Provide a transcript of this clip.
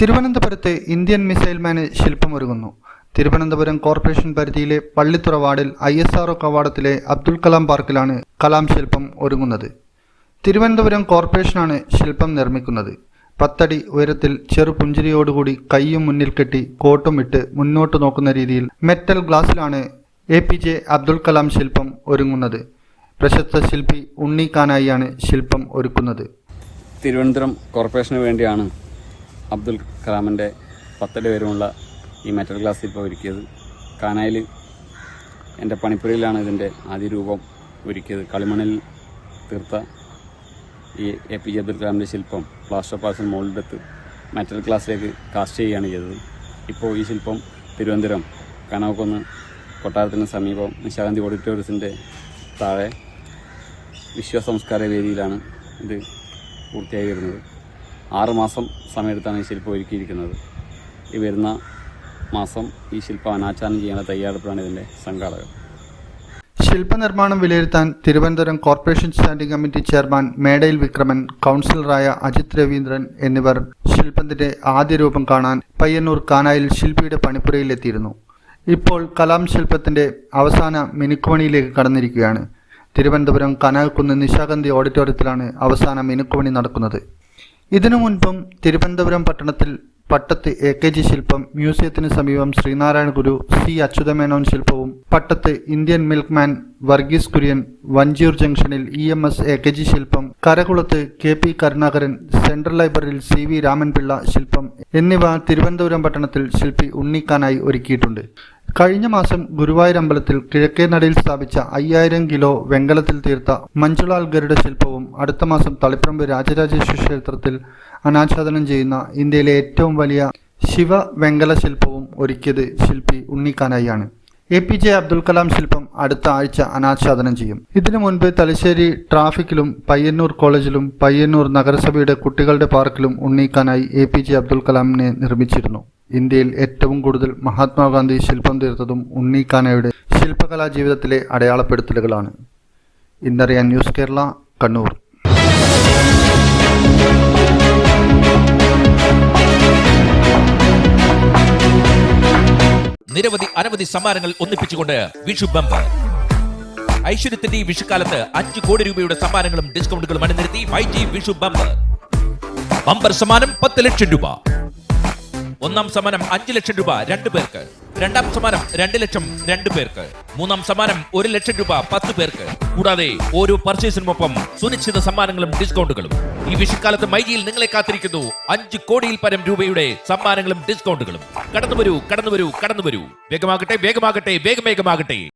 തിരുവനന്തപുരത്ത് Indian missile man ശില്പമൊരുങ്ങുന്നു. Thiruvananthapuram corporation പരിധിയിലെ പള്ളിത്തുറ വാർഡിൽ ഐ എസ് ആർഒ കവാടത്തിലെ അബ്ദുൽ കലാം പാർക്കിലാണ് കലാം ശില്പം ഒരുങ്ങുന്നത്. തിരുവനന്തപുരം കോർപ്പറേഷനാണ് ശില്പം നിർമ്മിക്കുന്നത്. പത്തടി ഉയരത്തിൽ ചെറു പുഞ്ചിരിയോടുകൂടി കൈയും മുന്നിൽ കെട്ടി കോട്ടും ഇട്ട് മുന്നോട്ട് നോക്കുന്ന രീതിയിൽ metal ഗ്ലാസ്സിലാണ് A P J Abdul Kalam ശില്പം ഒരുങ്ങുന്നത്. പ്രശസ്ത ശില്പി ഉണ്ണിക്കാനായിയാണ് ശില്പം ഒരുക്കുന്നത്. തിരുവനന്തപുരം കോർപ്പറേഷന് വേണ്ടിയാണ് അബ്ദുൽ കലാമിന്റെ പത്തടി വരെയുള്ള ഈ മെറ്റൽ ഗ്ലാസ് ഇപ്പോൾ ഒരുക്കിയത്. കാനായിൽ എന്റെ പണിപ്പുരയിലാണ് ഇതിന്റെ ആദ്യ രൂപം ഒരുക്കിയത്. കളിമണ്ണിൽ തീർത്ത ഈ എ പി ജെ അബ്ദുൽ കലാമിന്റെ ശില്പം പ്ലാസ്റ്റർ പാസിൽ മുകളിലെടുത്ത് മെറ്റൽ ഗ്ലാസ്സിലേക്ക് കാസ്റ്റ് ചെയ്യുകയാണ് ചെയ്തത്. ഇപ്പോൾ ഈ ശില്പം തിരുവനന്തപുരം കനവക്കൊന്ന് കൊട്ടാരത്തിന് സമീപം നിശാഗന്ധി ഓഡിറ്റോറിയത്തിന്റെ താഴെ വിശ്വസംസ്കാര വേദിയിലാണ് ഇത് പൂർത്തിയായി വരുന്നത് ആറുമാസം സമയത്താണ് ഈ ശില്പം ഒരുക്കിയിരിക്കുന്നത്. ഈ വരുന്ന മാസം ഈ ശില്പം അനാച്ഛാദനം ചെയ്യാനുള്ള തയ്യാറെടുപ്പാണ് ഇതിന്റെ സംഘാടകർ. ശില്പനിർമ്മാണം വിലയിരുത്താൻ Thiruvananthapuram corporation standing committee chairman Medayil Vikraman കൗൺസിലറായ Ajith Raveendran എന്നിവർ ശില്പത്തിന്റെ ആദ്യ രൂപം കാണാൻ പയ്യന്നൂർ കാനായിൽ ശില്പിയുടെ പണിപ്പുരയിലെത്തിയിരുന്നു. ഇപ്പോൾ കലാം ശില്പത്തിന്റെ അവസാന മിനുക്കുമണിയിലേക്ക് കടന്നിരിക്കുകയാണ്. തിരുവനന്തപുരം കനാൽക്കുന്ന് നിശാഗന്ധി ഓഡിറ്റോറിയത്തിലാണ് അവസാന മിനുക്കുമണി നടക്കുന്നത്. ഇതിനു മുൻപും തിരുവനന്തപുരം പട്ടണത്തിൽ പട്ടത്ത് എ കെ ജി ശില്പം മ്യൂസിയത്തിന് സമീപം ശ്രീനാരായണ ഗുരു സി അച്യുതമേനോൻ ശില്പവും പട്ടത്ത് ഇന്ത്യൻ മിൽക്ക്മാൻ വർഗീസ് കുര്യൻ വഞ്ചിയൂർ ജംഗ്ഷനിൽ E M S A K G ശില്പം കരകുളത്ത് കെ പി കരുണാകരൻ സെൻട്രൽ ലൈബ്രറിയിൽ സി വി രാമൻപിള്ള ശില്പം എന്നിവ തിരുവനന്തപുരം പട്ടണത്തിൽ ശില്പി ഉണ്ണിക്കാനായി ഒരുക്കിയിട്ടുണ്ട്. കഴിഞ്ഞ മാസം ഗുരുവായൂർ അമ്പലത്തിൽ കിഴക്കേ നടയിൽ സ്ഥാപിച്ച അയ്യായിരം കിലോ വെങ്കലത്തിൽ തീർത്ത മഞ്ജുളാൽ ഗരുഡ ശില്പവും അടുത്ത മാസം തളിപ്പറമ്പ് രാജരാജേശ്വര ക്ഷേത്രത്തിൽ അനാച്ഛാദനം ചെയ്യുന്ന ഇന്ത്യയിലെ ഏറ്റവും വലിയ ശിവ വെങ്കല ശില്പവും ഒരുക്കിയത് ശില്പി ഉണ്ണിക്കാനായിയാണ്. A P J Abdul Kalam ശില്പം അടുത്ത ആഴ്ച അനാച്ഛാദനം ചെയ്യും. ഇതിനു മുൻപ് തലശ്ശേരി ട്രാഫിക്കിലും പയ്യന്നൂർ കോളേജിലും പയ്യന്നൂർ നഗരസഭയുടെ കുട്ടികളുടെ പാർക്കിലും Unnikanayi A P J Abdul കലാമിനെ നിർമ്മിച്ചിരുന്നു. ഇന്ത്യയിൽ ഏറ്റവും കൂടുതൽ മഹാത്മാഗാന്ധി ശില്പം തീർത്തതും ഉണ്ണിക്കാനയുടെ ശില്പകലാ ജീവിതത്തിലെ അടയാളപ്പെടുത്തലുകളാണ്. ഇന്നറിയാൻ ന്യൂസ് കേരള കണ്ണൂർ. നിരവധി അനവധി സമ്മാനങ്ങൾ ഒന്നിപ്പിച്ചുകൊണ്ട് വിഷു ബമ്പർ. ഐശ്വര്യത്തിന്റെ ഈ വിഷുക്കാലത്ത് അഞ്ചു കോടി രൂപയുടെ സമ്മാനങ്ങളും ഡിസ്കൗണ്ടുകളും അണിനിരത്തി Y G Vishu bumper. Bumper സമ്മാനം പത്ത് ലക്ഷം രൂപ. ഒന്നാം സമ്മാനം അഞ്ച് ലക്ഷം രൂപ രണ്ടു പേർക്ക്. രണ്ടാം സമ്മാനം രണ്ട് ലക്ഷം രണ്ടു പേർക്ക്. മൂന്നാം സമ്മാനം ഒരു ലക്ഷം രൂപ പത്ത് പേർക്ക്. കൂടാതെ ഓരോ പർച്ചേസിനുമൊപ്പം സുനിശ്ചിത സമ്മാനങ്ങളും ഡിസ്കൗണ്ടുകളും. ഈ വിഷുക്കാലത്ത് മൈജിയിൽ നിങ്ങളെ കാത്തിരിക്കുന്നു അഞ്ച് കോടിയിൽ പരം രൂപയുടെ സമ്മാനങ്ങളും ഡിസ്കൗണ്ടുകളും. കടന്നു വരൂ കടന്നു വരൂ കടന്നു വരൂ വേഗമാകട്ടെ വേഗമാകട്ടെ വേഗം വേഗമാകട്ടെ.